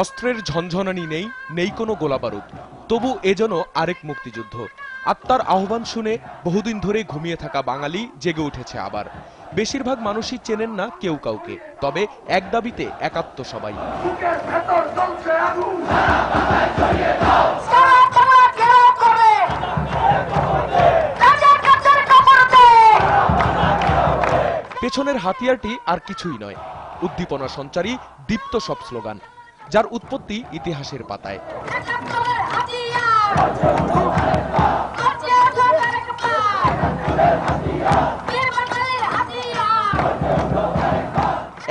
অস্ত্রের ঝনঝনানি নেই নেই কোনো গোলাবারুদ। তবু এ যেন আরেক মুক্তিযুদ্ধ। আত্মার আহ্বান শুনে বহুদিন ধরে ঘুমিয়ে থাকা বাঙালি জেগে উঠেছে আবার। বেশিরভাগ মানুষই চেনেন না কেউ কাউকে, তবে এক দাবিতে একাত্ম সবাই। পেছনের হাতিয়ারটি আর কিছুই নয়। উদ্দীপনা সঞ্চারী, দীপ্ত সব স্লোগান। যার উৎপত্তি ইতিহাসের পাতায়।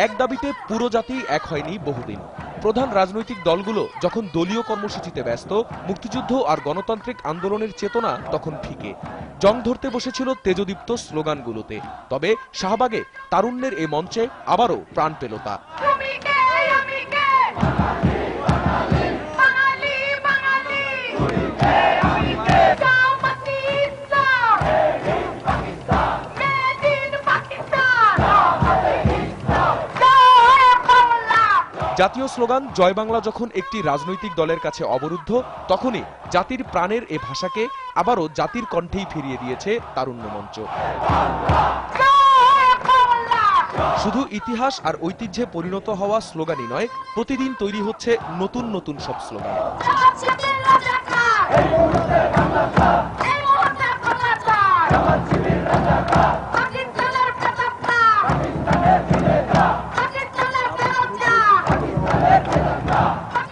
এক দাবিতে পুরো জাতি এক হয়নি বহুদিন। প্রধান রাজনৈতিক দলগুলো যখন দলীয় কর্মসূচিতে ব্যস্ত, মুক্তিযুদ্ধ আর গণতান্ত্রিক আন্দোলনের চেতনা তখন ফিকে। জং ধরতে বসেছিল তেজদীপ্ত স্লোগানগুলোতে, তবে শাহবাগে তারুণ্যের এ মঞ্চে আবারও প্রাণ পেল তা। জাতীয় স্লোগান, জয় বাংলা যখন একটি রাজনৈতিক দলের কাছে অবরুদ্ধ, তখনই জাতির প্রাণের এ ভাষাকে আবারও জাতির কণ্ঠেই ফিরিয়ে দিয়েছে তারুণ্য মঞ্চ শুধু ইতিহাস আর ঐতিহ্যে পরিণত হওয়া স্লোগানই নয়, প্রতিদিন তৈরি হচ্ছে নতুন নতুন সব স্লোগান।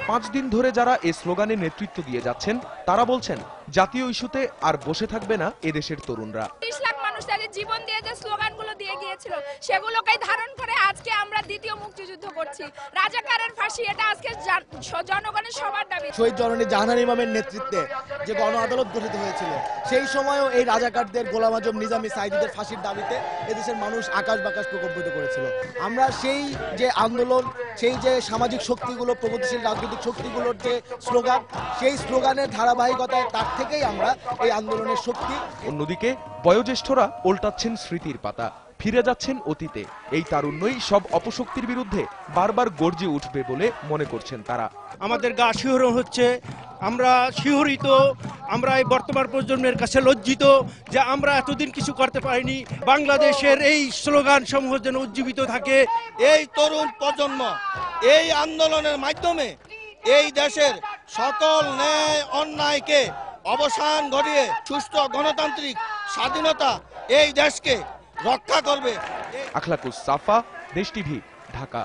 পাঁচ দিন ধরে যারা এ স্লোগানে নেতৃত্ব দিয়ে যাচ্ছেন, তারা বলছেন, জাতীয় ইস্যুতে আর বসে থাকবে না এদেশের তরুণরা। মানুষ তাদের জীবন দিয়ে যে স্লোগানগুলো দিয়ে গিয়েছিল, সেগুলোকেই ধারণ করে আজকে আমরা দ্বিতীয় মুক্তিযুদ্ধ করছি। রাজাকারের ফাঁসি, এটা আজকে জনগণের সবার দাবি। শহীদ জননী জাহানার ইমামের নেতৃত্বে যে গণ আদালত গঠিত হয়েছিল, সেই সময়ও এই রাজাকারদের গোলাম আজম নিজামী সাইদিদের ফাঁসির দাবিতে এদেশের মানুষ আকাশ বাকাশ প্রকম্পিত করেছিল। আমরা সেই যে আন্দোলন সেই যে সামাজিক শক্তিগুলো প্রগতিশীল রাজনৈতিক শক্তিগুলোর যে স্লোগান সেই স্লোগানের ধারাবাহিকতায় তার থেকেই আমরা এই আন্দোলনের শক্তি। অন্যদিকে বয়োজ্যেষ্ঠরা উল্টাচ্ছেন স্মৃতির পাতা ফিরে যাচ্ছেন অতীতে। এই তারুণ্যই সব অপশক্তির বিরুদ্ধে বারবার গর্জে উঠবে বলে মনে করছেন তারা। আমাদের গা শিহরণ হচ্ছে আমরা শিহরিত আমরা এই বর্তমান প্রজন্মের কাছে লজ্জিত যে আমরা এতদিন কিছু করতে পারিনি। বাংলাদেশের এই স্লোগান সমূহ যেন উজ্জীবিত থাকে। এই তরুণ প্রজন্ম এই আন্দোলনের মাধ্যমে এই দেশের সকল ন্যায় অন্যায়কে অবসান ঘটিয়ে সুস্থ গণতান্ত্রিক স্বাধীনতা এই দেশকে রক্ষা করবে। আখলাকুস সাফা দেশ টিভি ঢাকা।